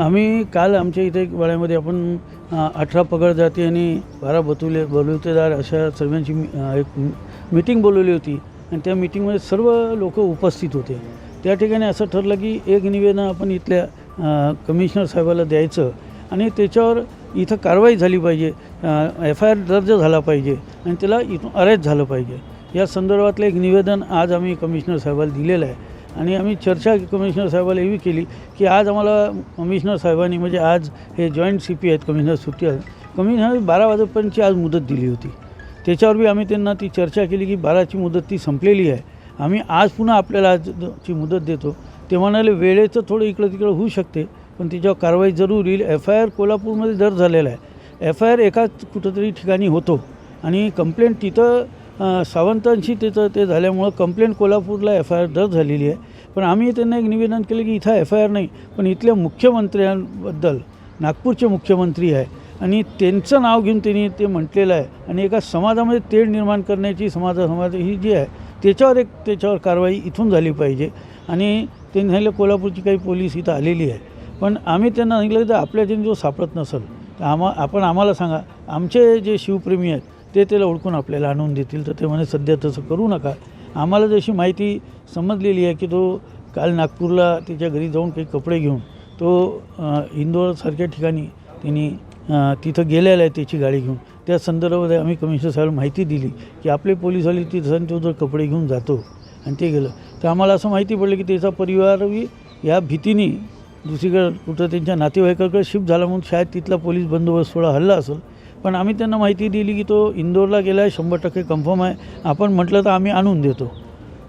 आम्ही काल आमच्या इथे वाड्यामध्ये आपण अठरा पगड जाती आणि बारा बतुले बलुतेदार अशा सर्वांची मी- एक मीटिंग बोलवली होती. आणि त्या मीटिंगमध्ये सर्व लोक उपस्थित होते. त्या ठिकाणी असं ठरलं की एक निवेदन आपण इथल्या कमिशनर साहेबाला द्यायचं आणि त्याच्यावर इथं कारवाई झाली पाहिजे एफ आय आर दर्ज झाला पाहिजे आणि त्याला इथून अरेस्ट झालं पाहिजे. या संदर्भातलं एक निवेदन आज आम्ही कमिशनर साहेबाला दिलेलं आहे. आणि आम्ही चर्चा कमिशनर साहेबाला एवी केली की आज आम्हाला कमिशनर साहेबांनी म्हणजे आज हे जॉईंट सी पी आहेत कमिशनर सुट्टी आहेत कमिशनर बारा वाजेपर्यंतची आज मुदत दिली होती. त्याच्यावर बी आम्ही त्यांना ती चर्चा केली की बाराची मुदत ती संपलेली आहे. आम्ही आज पुन्हा आपल्याला आजची मुदत देतो. ते म्हणाले वेळेचं थोडं इकडं तिकडं होऊ शकते पण तिच्यावर कारवाई जरूर येईल. एफ आय आर कोल्हापूरमध्ये दर झालेला आहे. एफ आय आर एकाच कुठंतरी ठिकाणी होतो. आणि कंप्लेंट तिथं सावंतांशी त्याचं ते झाल्यामुळं कंप्लेंट कोल्हापूरला एफ आय आर दर झालेली आहे. पण आम्ही त्यांना एक निवेदन केलं की इथं एफ आय आर नाही पण इथल्या मुख्यमंत्र्यांबद्दल नागपूरचे मुख्यमंत्री आहे आणि त्यांचं नाव घेऊन त्यांनी ते म्हटलेलं आहे आणि एका समाजामध्ये तेढ निर्माण करण्याची समाजा समाज ही जी आहे त्याच्यावर एक त्याच्यावर कारवाई इथून झाली पाहिजे. आणि त्यांनी सांगितलं कोल्हापूरची काही पोलीस इथं आलेली आहे. पण आम्ही त्यांना सांगितलं की त्यांनी जो सापडत नसेल तर आम्हा आपण आम्हाला सांगा. आमचे जे शिवप्रेमी आहेत ते त्याला ओळखून आपल्याला आणून देतील. तर ते म्हणे सध्या तसं करू नका. आम्हाला जशी माहिती समजलेली आहे की तो काल नागपूरला त्याच्या घरी जाऊन काही कपडे घेऊन तो इंदोरसारख्या ठिकाणी त्यांनी तिथं गेलेला आहे त्याची गाडी घेऊन. त्या संदर्भात आम्ही कमिशनर साहेब माहिती दिली की आपले पोलीसवाले तिथं तो जर कपडे घेऊन जातो आणि ते गेलं. तर आम्हाला असं माहिती पडलं की त्याचा परिवारही या भीतीने दुसरीकडं कुठं त्यांच्या नातेवाईकाकडे शिफ्ट झाला म्हणून शाळेत तिथला पोलीस बंदोबस्त थोडा हल्ला असेल. पण आम्ही त्यांना माहिती दिली की तो इंदोरला गेला आहे शंभर टक्के कन्फर्म आहे. आपण म्हटलं तर आम्ही आणून देतो.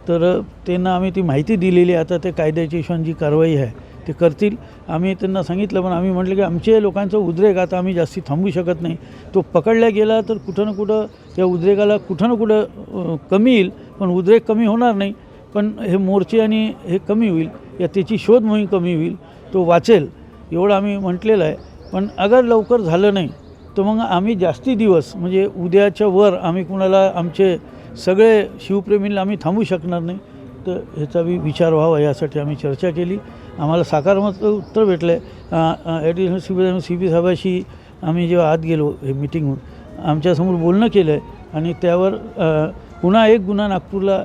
तर त्यांना आम्ही ती माहिती दिलेली आहे. आता ते कायद्याची हिशोबाने जी कारवाई आहे. ते करतील. आम्ही त्यांना सांगितलं पण आम्ही म्हटलं की आमचे लोकांचं उद्रेक आता आम्ही जास्ती थांबू शकत नाही. तो पकडला गेला तर कुठं ना कुठं त्या उद्रेकाला कुठं ना कुठं कमी येईल. पण उद्रेक कमी होणार नाही. पण हे मोर्चे आणि हे कमी होईल. या त्याची शोध मोहीम कमी होईल. तो वाचेल. एवढं आम्ही म्हटलेलं आहे. पण अगर लवकर झालं नाही तर मग आम्ही जास्ती दिवस म्हणजे उद्याच्या वर आम्ही कुणाला आमचे सगळे शिवप्रेमींना आम्ही थांबू शकणार नाही. तर ह्याचा बी विचार व्हावा यासाठी आम्ही चर्चा केली. आम्हाला सकारात्मक उत्तर भेटलं आहे additional C P C P साहेबाशी आम्ही जेव्हा आत गेलो हे मिटिंगहून आमच्यासमोर बोलणं केलं आहे आणि त्यावर पुन्हा एक गुन्हा नागपूरला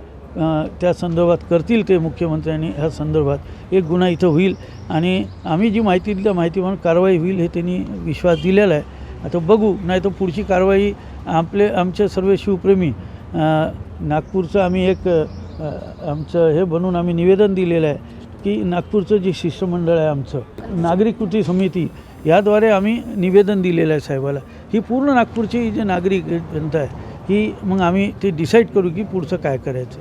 त्या संदर्भात करतील ते मुख्यमंत्र्यांनी ह्या संदर्भात एक गुन्हा इथं होईल. आणि आम्ही जी माहिती दिली त्या माहितीप्रमाणे कारवाई होईल हे त्यांनी विश्वास दिलेला आहे. आता बघू नाही तर पुढची कारवाई आपले आमचे सर्व शिवप्रेमी नागपूरचं आम्ही एक आमचं हे बनवून आम्ही निवेदन दिलेलं आहे की नागपूरचं जे शिष्टमंडळ आहे आमचं नागरिक कृती समिती याद्वारे आम्ही निवेदन दिलेलं आहे साहेबाला. ही पूर्ण नागपूरची जे नागरिक जनता आहे ही मग आम्ही ते डिसाईड करू की पुढचं काय करायचं.